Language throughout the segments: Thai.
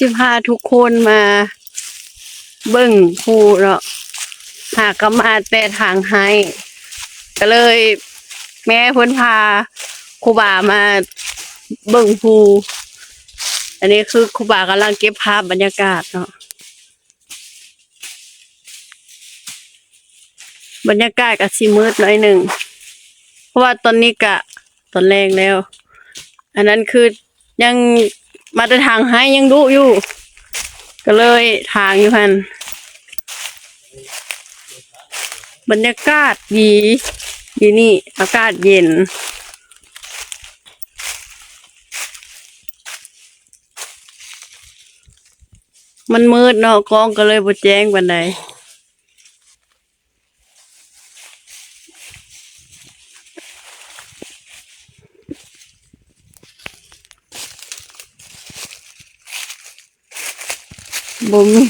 สิพาทุกคนมา เบิ่งภูเนาะหากก็มาแต่ทางให้ ก็เลย แม่เพิ่นพาครูบามาเบิ่งภูอันนี้คือครูบากำลังเก็บภาพบรรยากาศเนาะบรรยากาศก็สิมืดหน่อยหนึ่ง เพราะว่าตอนนี้กะตอนแรกแล้ว อันนั้นคือยัง มาแต่ทางให้ยังดุอยู่ ก็เลยทางอยู่พันบรรยากาศดีดีนี่อากาศเย็นมันมืดเนาะกล้องก็เลยบ่แจ้งปานใด บ่มี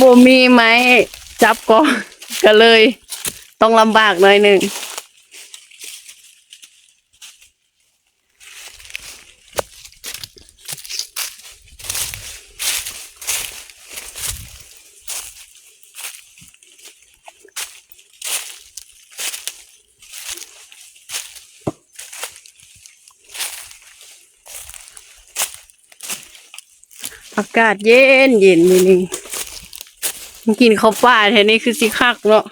บ่มีไม้จับก็ก็เลย ต้องลำบากหน่อยหนึ่ง อากาศเย็นเย็นนี่นี่กินข้าวปลาแถวนี้คือสิคักเนาะ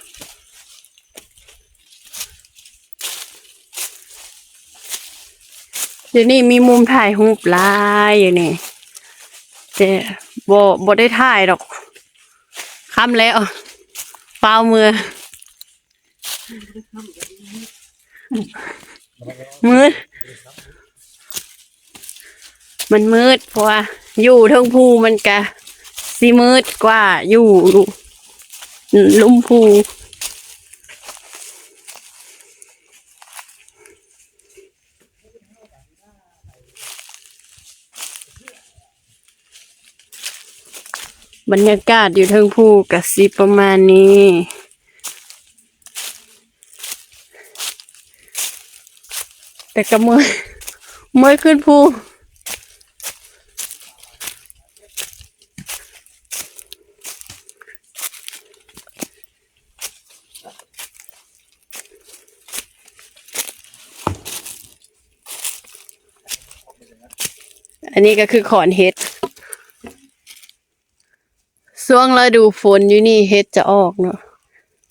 เดี๋ยวนี้มีมุมถ่ายรูปหลายอยู่นี่แต่บ่บ่ได้ถ่ายดอกค่ำแล้วเปล่ามือมืด มันมืดเพราะว่าอยู่เทิงภูมันกะสิมืดกว่าอยู่ลุ่มภูบรรยากาศอยู่เทิงภูกะสิประมาณนี้แต่ก็เมื่อเมื่อยขึ้นภู อันนี้ก็คือขอนเห็ดช่วงฤดูฝนอยู่นี่เห็ดจะออกเนาะ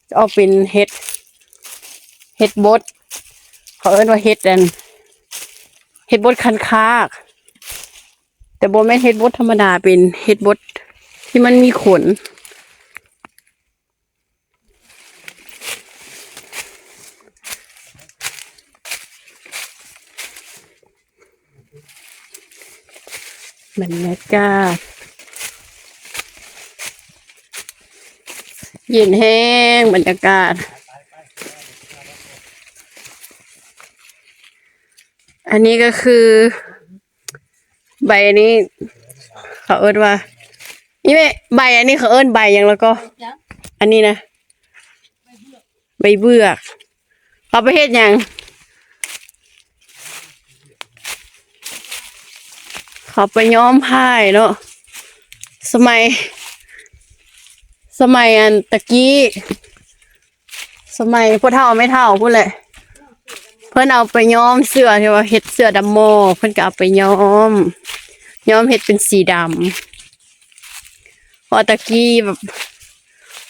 จะออกเป็นเห็ด เห็ดบดเขาเอิ้นว่าเห็ดอันเห็ดบดคันคากแต่บดไม่นเห็ดบดธรรมดาเป็นเห็ดบดที่มันมีขน บรรยากาศเย็นแห้งบรรยากาศ อันนี้ก็คือ ใบอันนี้ เขาเอิ้นว่านี่แม่ใบอันนี้เขาเอิ้นใบยังแล้วก็ อันนี้นะ ใบเบือกเขาไปเฮ็ดยัง เขาไปย้อมผ้าเนาะสมัย สมัยอันตะกี้ สมัยพ่อเฒ่าไม่เฒ่าพูดเลยเพิ่อนเอาไปย้อมเสื้อที่ว่าเฮ็ดเสื้อดำโมเพิ่อนก็เอาไปย้อม ย้อมเฮ็ดเป็นสีดำพอตะกี้แบบ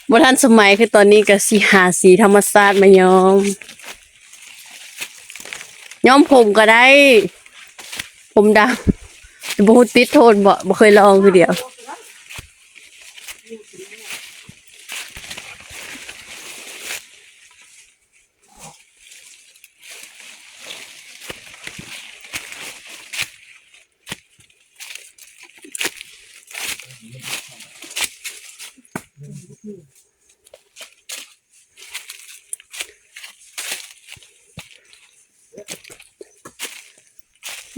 บ่ทันสมัยคือตอนนี้ก็สิหาสีธรรมชาติมาย้อม ย้อมผมก็ได้ ผมดำ บ่ฮู้ติดโทนบ่บ่เคยลองคือเดียว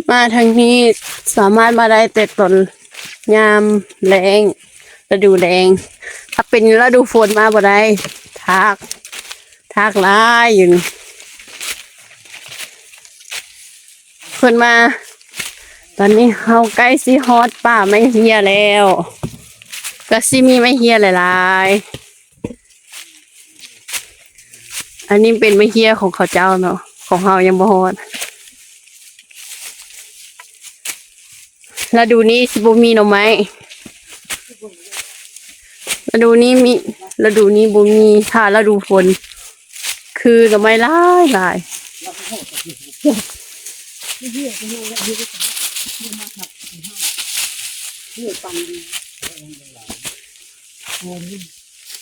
มาทางนี้ สามารถมาได้แต่ตอนยามแรงฤดูแรงถ้าเป็นฤดูฝนมาบ่ได้ทากทากลายอยู่นี่เพิ่นมา ตอนนี้เขาใกล้ซีฮอตป่าไม่เฮียแล้วก็ซีมีไม่เฮียหลายๆอันนี้เป็นไม่เฮียของเขาเจ้าเนาะของเขายังบ่ฮอต แล้วดูนี่สิบมีหน่อไม้แล้วดูนี่มีแล้วดูนี่บุมีถ้าแล้วดูฝน คือหน่อไม้หลายหลาย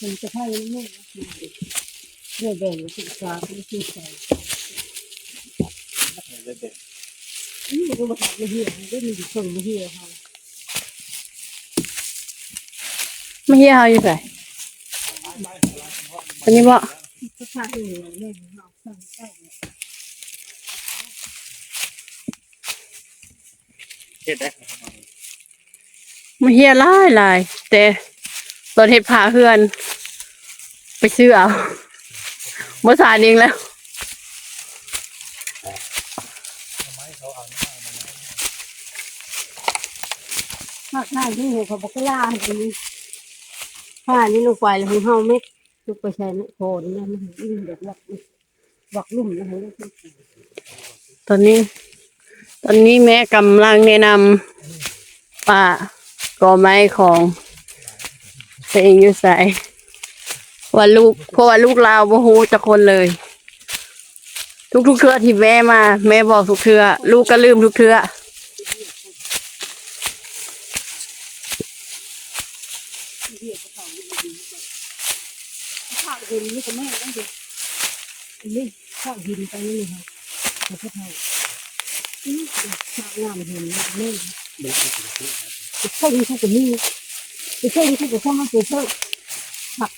มันจะให้ลูกเรื่อยแบ่งศึกษาไม่ชื่อใจนี่ ก็มาทำไม่เหี้ยได้มีคนไม่เหี้ยเขาไม่เฮียเขาอยู่ไหนอันนี้บ่ก็พาไปเหนื่อยเล่นเขาสั่งได้เฮ็ดได้ไม่เฮียหลายหลายแต่ตอนเฮ็ดพาเพื่อน ไปซื้อเอาเมื่อสานเองแล้ว ถ้าข้าที่หัวเขาบอกล่าอันนี้ข้านี่ลูกไปแล้วของเฮาเม็ดลูกไปใช้โคนนี่ยมันยิ่งเด็กวักวักลุ่มนะฮะตอนนี้ ตอนนี้แม่กำลังแนะนำป่ากอไม้ของตัวเองอยู่ใส่ว่าลูกเพราะว่าลูกลาวบ่ฮู้จักคนเลยทุกทุกๆเทือที่แม่มา แม่บอกทุกเทือลูกก็ลืมทุกเทือ ข้าว หินนี่ก็แม่ต้องดูนี่ข้าวหินไปนี่ค่ะแต่ก็เท่านี่ข้าวงามหินแม่ไปเข้าที่เขาก็มีไปเข้าที่เขาก็เข้ามาไปเช่าผัก